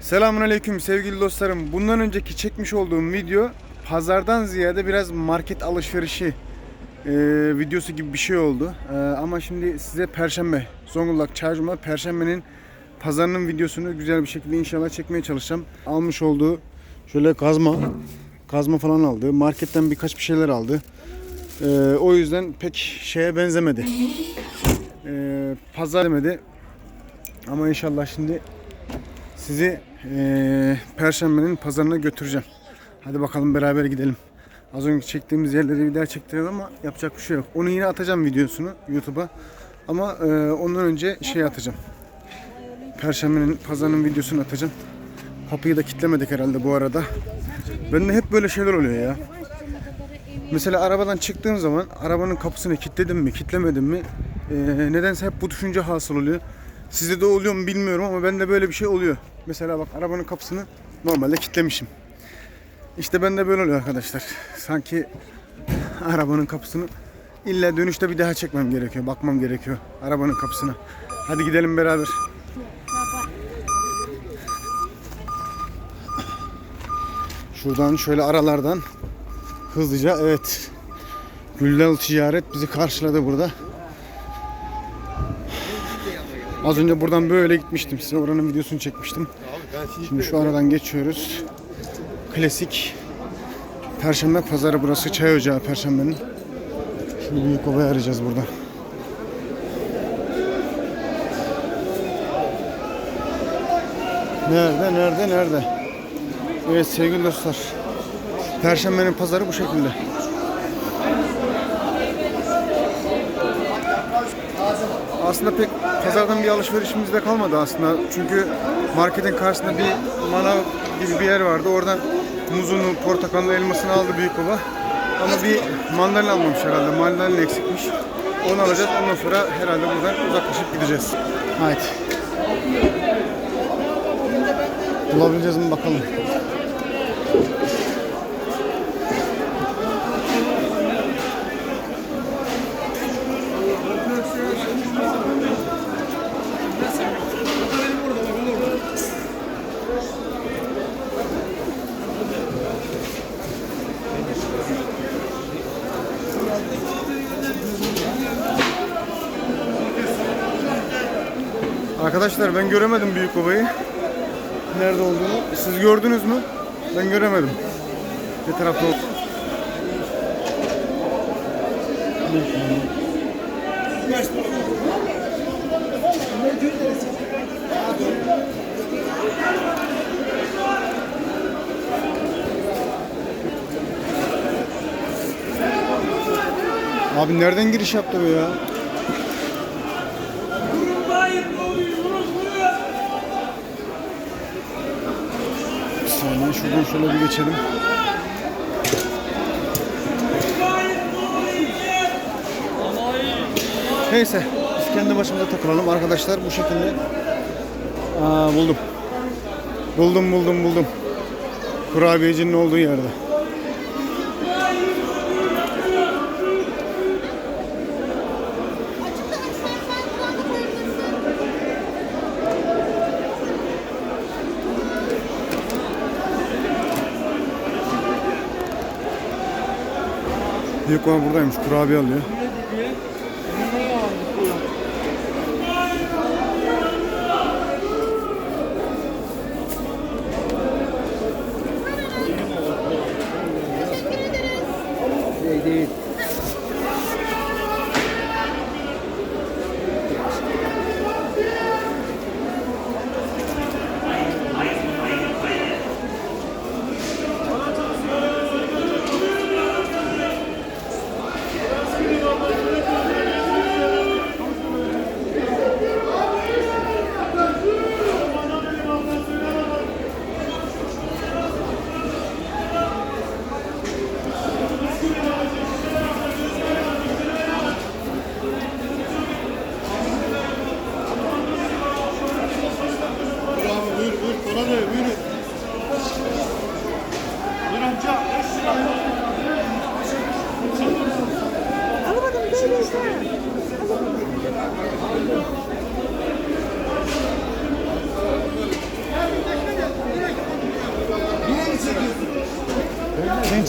Selamun Aleyküm sevgili dostlarım. Bundan önceki çekmiş olduğum video pazardan ziyade biraz market alışverişi e, videosu gibi bir şey oldu. E, ama şimdi size Perşembe, Zonguldak Çarşamba Perşembe'nin pazarının videosunu güzel bir şekilde inşallah çekmeye çalışacağım. Almış olduğu şöyle kazma, kazma falan aldı. Marketten birkaç bir şeyler aldı. E, o yüzden pek şeye benzemedi. E, pazar demedi. Ama inşallah şimdi sizi eee Perşembenin pazarına götüreceğim. Hadi bakalım beraber gidelim. Az önce çektiğimiz yerleri bir daha çektireceğiz ama yapacak bir şey yok. Onu yine atacağım videosunu YouTube'a. Ama eee, ondan önce şey atacağım. Perşembenin pazarının videosunu atacağım. Kapıyı da kitlemedik herhalde bu arada. Bende hep böyle şeyler oluyor ya. Mesela arabadan çıktığım zaman arabanın kapısını kilitledim mi, kitlemedim mi? eee, nedense hep bu düşünce hasıl oluyor. Sizde de oluyor mu bilmiyorum ama bende böyle bir şey oluyor. Mesela bak arabanın kapısını normalde kilitlemişim. İşte bende böyle oluyor arkadaşlar. Sanki arabanın kapısını illa dönüşte bir daha çekmem gerekiyor. Bakmam gerekiyor arabanın kapısına. Hadi gidelim beraber. Şuradan şöyle aralardan hızlıca evet Güllal Ticaret bizi karşıladı burada. Az önce buradan böyle gitmiştim size. Oranın videosunu çekmiştim. Şimdi şu aradan geçiyoruz. Klasik Perşembe pazarı burası. Çay Ocağı Perşembe'nin. Şimdi büyük ovayı arayacağız burada. Nerede, nerede, nerede? Evet sevgili dostlar. Perşembenin pazarı bu şekilde. Aslında pek pazardan bir alışverişimiz de kalmadı aslında. Çünkü marketin karşısında bir manav gibi bir yer vardı. Oradan muzunu, portakalını, elmasını aldı büyük baba. Ama bir mandalina almamış herhalde. Mandalina eksikmiş. Onu alacağız. Ondan sonra herhalde buradan uzaklaşıp gideceğiz. Haydi. Bulabileceğiz mi bakalım. Arkadaşlar ben göremedim büyük babayı. Nerede olduğunu. Siz gördünüz mü? Ben göremedim. Ne tarafta oldu? Abi nereden giriş yaptı bu ya? Saniye şuradan şöyle bir geçelim. Neyse biz kendi başımıza takılalım arkadaşlar bu şekilde. Aa, buldum. Buldum buldum buldum. Kurabiyecinin olduğu yerde. Büyük olan buradaymış. Kurabiye alıyor.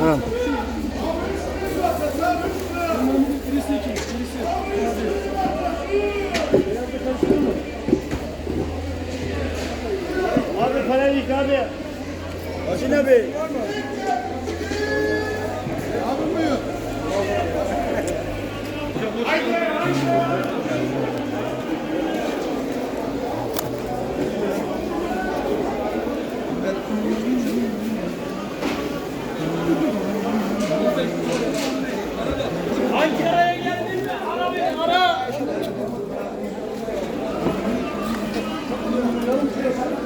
Ha. Abi parayı yık abi. Başın abi. Alınmıyor. Haydi haydi. Gracias.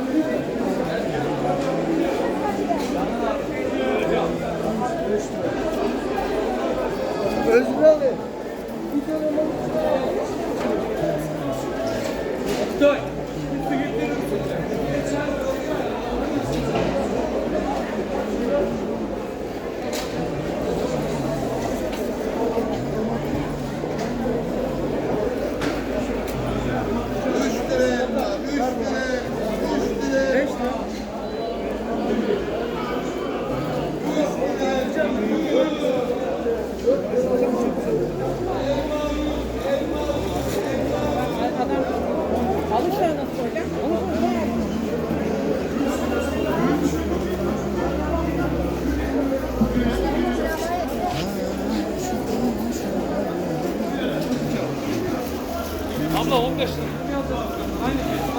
Aynı şey.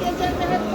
Gezenlere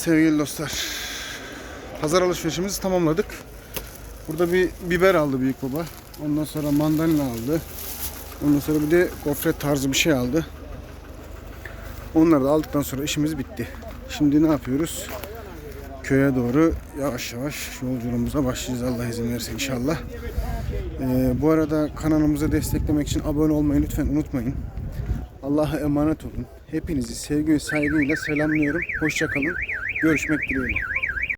Sevgili dostlar, pazar alışverişimizi tamamladık. Burada bir biber aldı büyük baba. Ondan sonra mandalina aldı. Ondan sonra bir de gofret tarzı bir şey aldı. Onları da aldıktan sonra işimiz bitti. Şimdi ne yapıyoruz? Köye doğru yavaş yavaş yolculuğumuza başlayacağız Allah izin verirse inşallah. Ee, bu arada kanalımıza desteklemek için abone olmayı lütfen unutmayın. Allah'a emanet olun. Hepinizi sevgi ve saygıyla selamlıyorum. Hoşçakalın. Görüşmek dileğiyle.